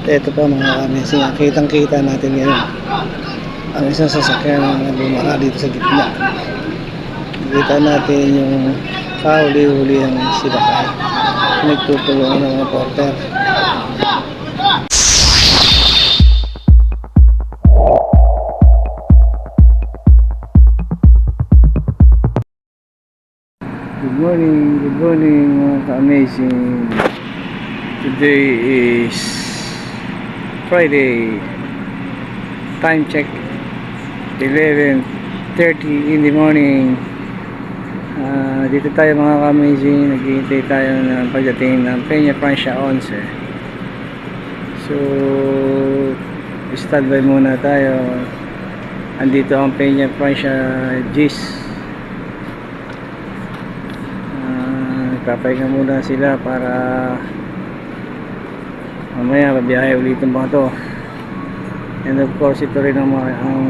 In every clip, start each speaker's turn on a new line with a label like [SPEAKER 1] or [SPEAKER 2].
[SPEAKER 1] At ito pa mga amazing, kitang kita natin ngayon ang isang sasakyan na bumara dito sa gitna. Kita natin yung kahuli-huli ang silakay. Nagtutulungan ng mga porter. Good morning, good morning mga ka-amazing. Today is Friday. Time check 11.30 in the morning. Ah, dito tayo mga ka-amazing. Naghihintay tayo ng pagdating ng Peña Francia 11. So, standby muna tayo. Andito ang Peña Francia Gis. Ah, Nagpapahinga muna sila para mamaya babiyahe ulit ang mga to. And of course ito rin ang, ang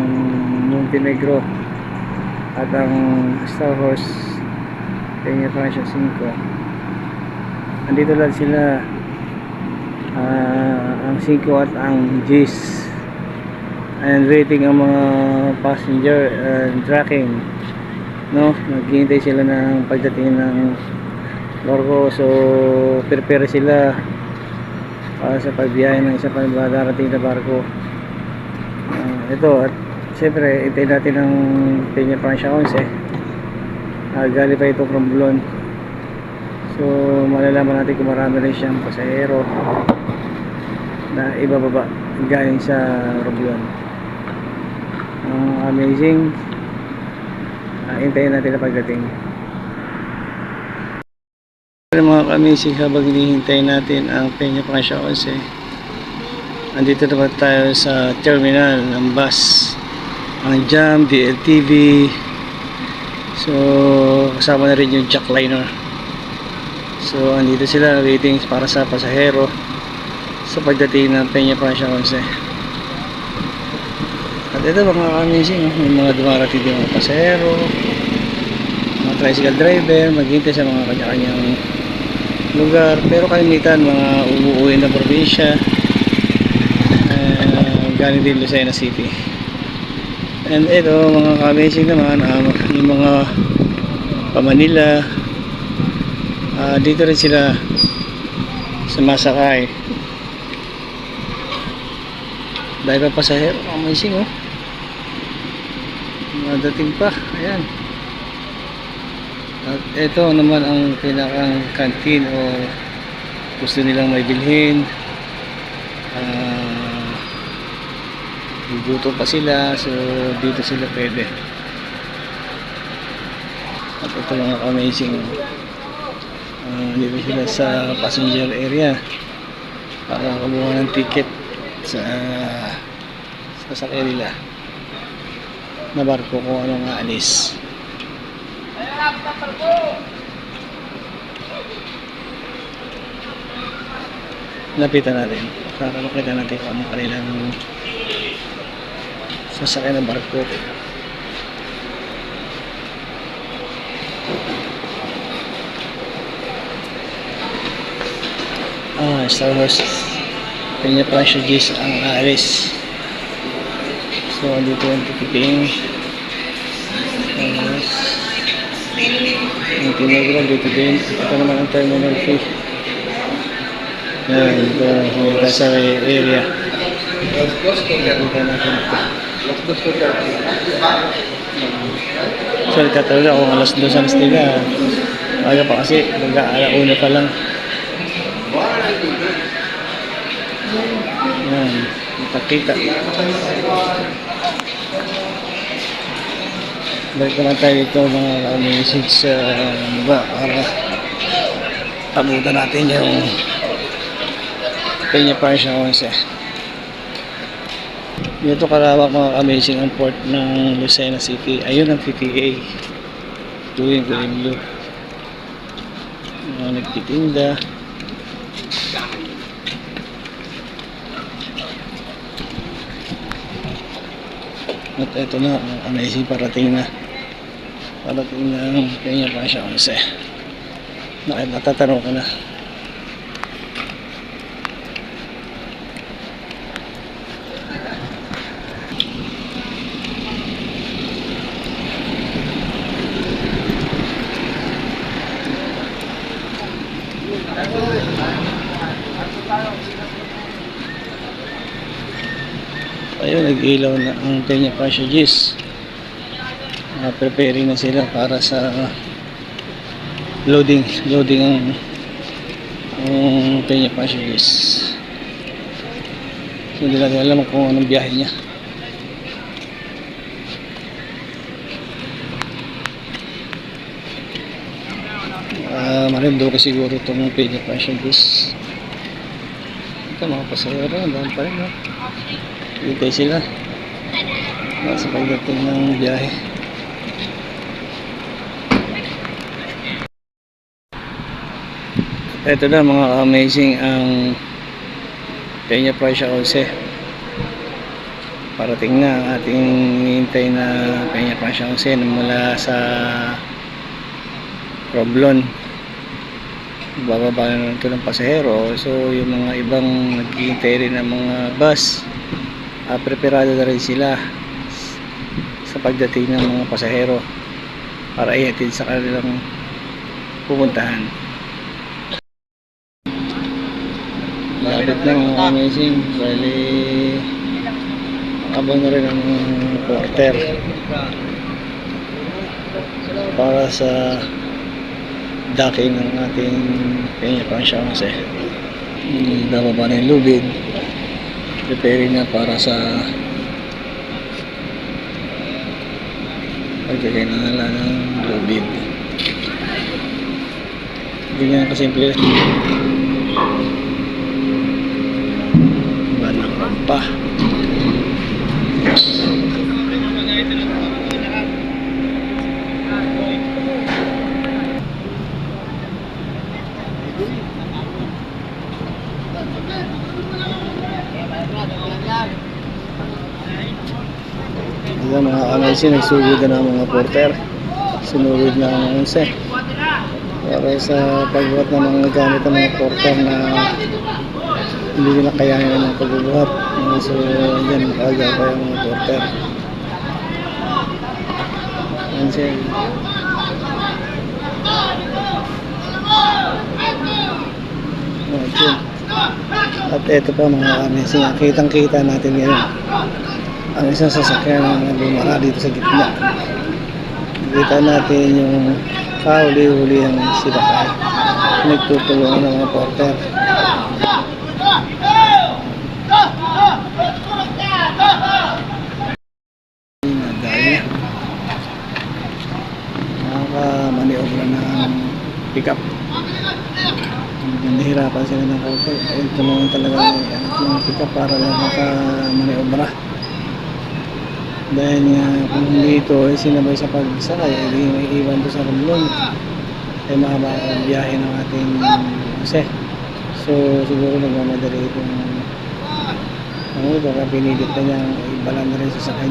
[SPEAKER 1] Montenegro at ang Star Horse Peña Francia 5 andito lang sila Ah, ang 5 at ang G's and waiting ang mga passenger and tracking no? Naghihintay sila ng pagdating ng barko so prepare sila para sa pagbiyahe ng isa pa darating na barko. Ah, ito at siyempre itay natin ang Peña Francia 11 uh, gali pa ito from Bulon. So malalaman natin kung marami rin siyang pasahero na ibababa galing sa Romblon ang amazing uh, hintayin natin na pagdating Pero mga kamisig habang hinihintay natin ang Peña Francia 11 andito naman tayo sa terminal ng bus? Ang JAM, DLTV so kasama na rin yung jackliner so andito sila waiting para sa pasahero. Sa pagdating ng Peña Francia 11 at ito mga kamisig oh, may mga dumarating din mga pasahero mga tricycle driver maghintay sa mga kanya-kanyang lugar. Pero kalimitan mga umuuwi na probinsya. Uh, galing din Lucena City. And ito mga ka-amazing naman ah, yung mga pamanila. Ah, dito rin sila sumasakay dahil pa pasahero amazing oh. Madating pa ayan at ito naman ang pinakang canteen o gusto nilang may bilhin. Ah, gugutom pa sila, so dito sila pwede. At ito mga amazing. Ah, dito sila sa passenger area para kumuha ng ticket sa sa sakyan nila na barko kung anong aalis. Lapitan natin para makita natin kung ano kanilang sasakyan ng barko. Ah, Star Wars. Kanya Francia G's ang aalis. So, andito yung ticketing. Star Wars. Ang tinagro dito din. Ito naman ang terminal fee. Yan, ito yung sa area. So, nagtatawag ako alas dos alas nila. Aga pa kasi, mag-aalauna pa lang. Yan, nakakita. Balik naman tayo dito mga amazing sa baba para tabutan natin yung Peña Francia 11. Dito kalawak mga amazing ang port ng Lucena City. Ayun ang PTA. Doing green blue. Mga nagtitinda. At ito na, ang IC parating na. Parating na ang kanya pa siya kasi. Nakatatanong ko na. Thank you. Ayun, nag-ilaw na ang Peña Passages. Uh, preparing na sila para sa loading. Loading ang, ang Peña Passages. So, hindi natin alam kung anong biyahe niya. Ah, marindo ka siguro itong Peña Passages. Ito mga pasahero, ang dami pa rin. No? Hintay sila. Nasa pagdating ng biyahe. Ito na mga amazing ang Peña Pasha 11. Parating na ang ating hintay na Peña Pasha 11 mula sa Roblon. Bababa na ito ng pasahero. So yung mga ibang naghihintay rin ng mga bus uh, preparado na rin sila sa pagdating ng mga pasahero para ihatid sa kanilang pupuntahan. Lapit mga amazing. Bali, abang na rin ang porter para sa docking ng ating Peña Pansiyangse. Bababa na yung lubid preparing na para sa pagkakinala ng lubid. Nga kasimple. Walang rampa Amazing, nagsugod na ng mga porter. Sinugod na ang 11. Para sa pagbuhat ng mga gamit ng mga porter na hindi nila kayanin ng mga pagbubuhat. So, yan, maaga pa yung mga porter. Okay. At ito pa mga amazing, kitang kita natin ngayon ang isang sasakyan na bumara dito sa gitna. Kita natin yung kahuli-huli ang silakay. Nagtutulungan ng mga porter. Nakaka-maniobra ng pick-up. Nahihirapan sila ng porter. Ayun, tulungan talaga ng pick-up para lang maka-maniobra dahil nga kung dito ay sinabay sa pagsakay ay di may iwan doon sa Romblon ay mahaba ang biyahe ng ating kasi so siguro nagmamadali itong ano kaya pinilit na niya ibala na rin sa sakay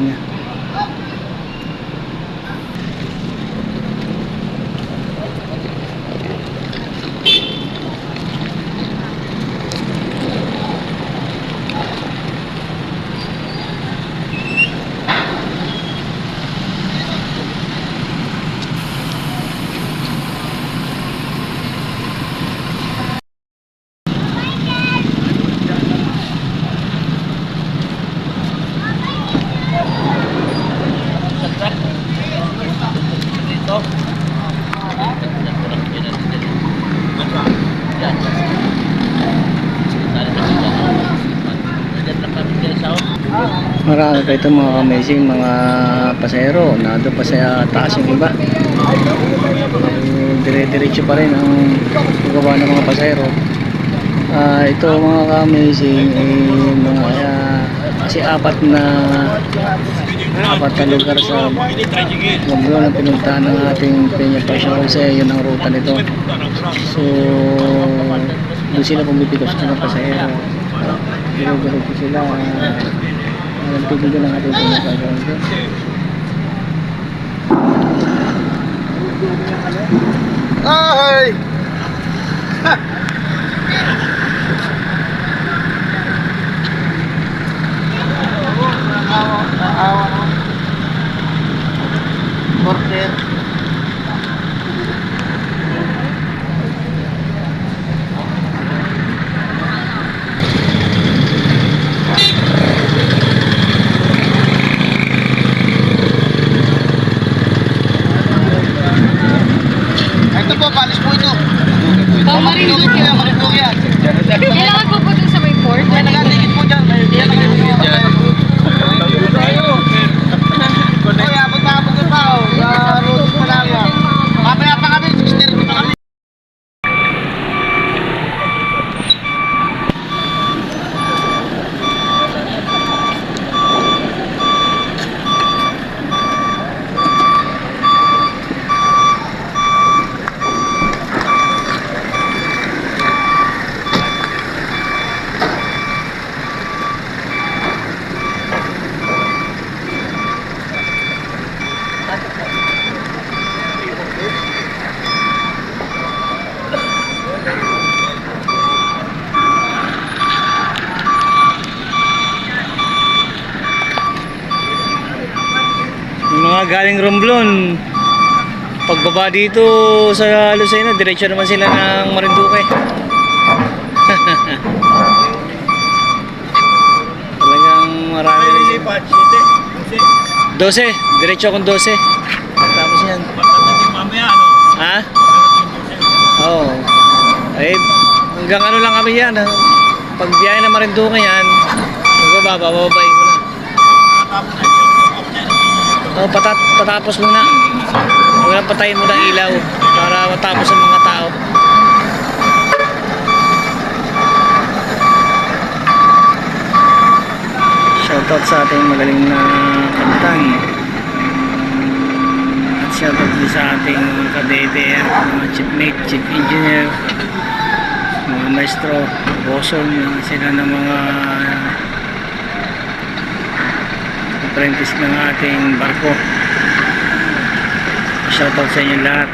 [SPEAKER 1] Marami pa ito mga amazing mga pasahero na doon pa sa taas yung iba. Uh, dire-diretso pa rin ang paggawa ng mga pasahero. Ah, ito mga amazing eh, mga ah, kasi apat na apat na lugar sa Mombro na pinuntahan ng ating Peña Passion kasi yun ang ruta nito. So, doon sila pumipikos ng pasahero. Dire-diretso sila. Ah, ang tubig ng ating pinagkagawa ko.
[SPEAKER 2] Ay! Porter. Ito po, palis po ito.
[SPEAKER 3] Oh, Marinduque.
[SPEAKER 2] Marinduque yan, Marinduque yan.
[SPEAKER 3] Kailangan po po dun sa may port.
[SPEAKER 2] Yan, nakatigit po dyan. Yan, nakatigit dyan. Oy, abot na abot na pa, oh. Sa road pa lang yan. Mamaya pa kami, 6.30 pa kami.
[SPEAKER 1] Yung mga galing Romblon, pagbaba dito sa Lucena, diretso naman sila ng Marinduque. Talagang marami rin sila. 12, diretso akong 12. Tapos yan. Ha? Oo. Eh, hanggang ano lang kami yan. Pag biyahe na Marinduque yan, magbaba, bababain Oh, patat patapos muna. Huwag lang patayin muna ilaw para matapos ang mga tao. Shoutout sa ating magaling na kapitan. At shoutout din sa ating ka-DTR, mga chief mate, chief engineer, mga maestro, boson, sila ng mga apprentice ng ating barko. Shoutout sa inyo lahat.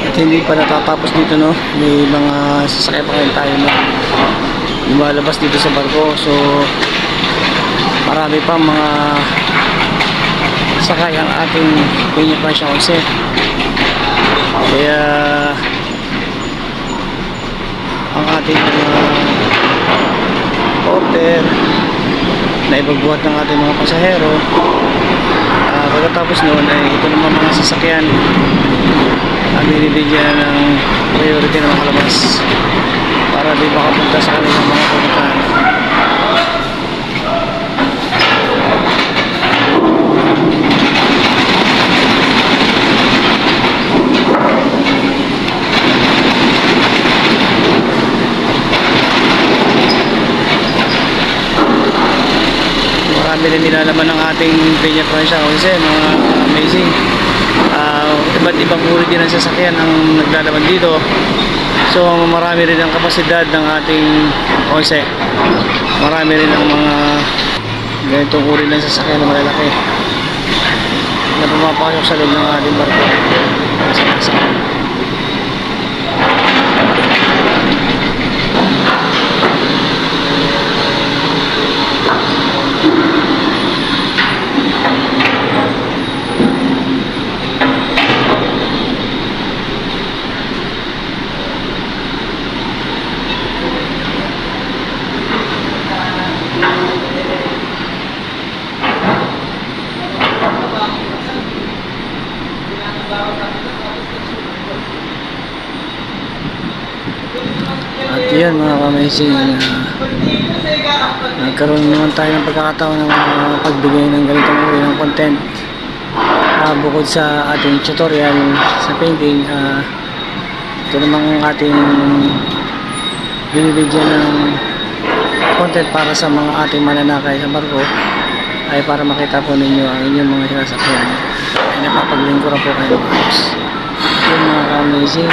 [SPEAKER 1] At hindi pa natatapos dito no, may mga sasakyan pa rin tayo no. Lumalabas dito sa barko. So marami pa mga sakay ang ating Peña Pasha 11. Kaya ang ating mga porter na ibagbuhat ng ating mga pasahero. Ah, pagkatapos noon ay ito naman mga sasakyan. Ang binibigyan ng priority na makalabas para di makapunta sa kanilang mga pupuntahan marami rin nilalaman ng ating Peña Francia kasi mga amazing. Ah, iba't ibang uri din ng sasakyan ang naglalaman dito. So marami rin ang kapasidad ng ating Onse marami rin ang mga ganitong uri ng sasakyan na malalaki na pumapasok sa loob ng ating barko. Sa sasakyan At yun ka-amazing uh, nagkaroon naman tayo ng pagkakataon ng mga pagbigay ng ganitong uri ng content. Ah, bukod sa ating tutorial sa painting ah, ito namang ating binibigyan ng content para sa mga ating mananakay sa barko ay para makita po ninyo ang inyong mga sinasakyan ay napapaglingkuran po kayo ng ayos yun mga ka-amazing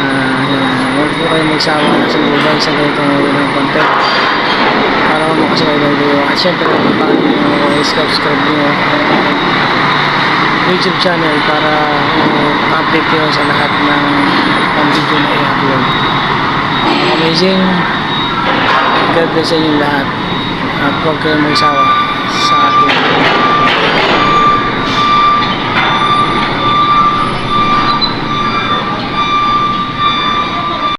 [SPEAKER 1] Ah, yan. Huwag po kayo magsawa na sumubay sa ganitong uri ng content para makasabay kayo. At syempre, kapag nyo subscribe nyo aking YouTube channel para uh, update kayo sa lahat ng, ng video na i-upload. Amazing. God bless sa inyo lahat. At huwag kayong magsawa.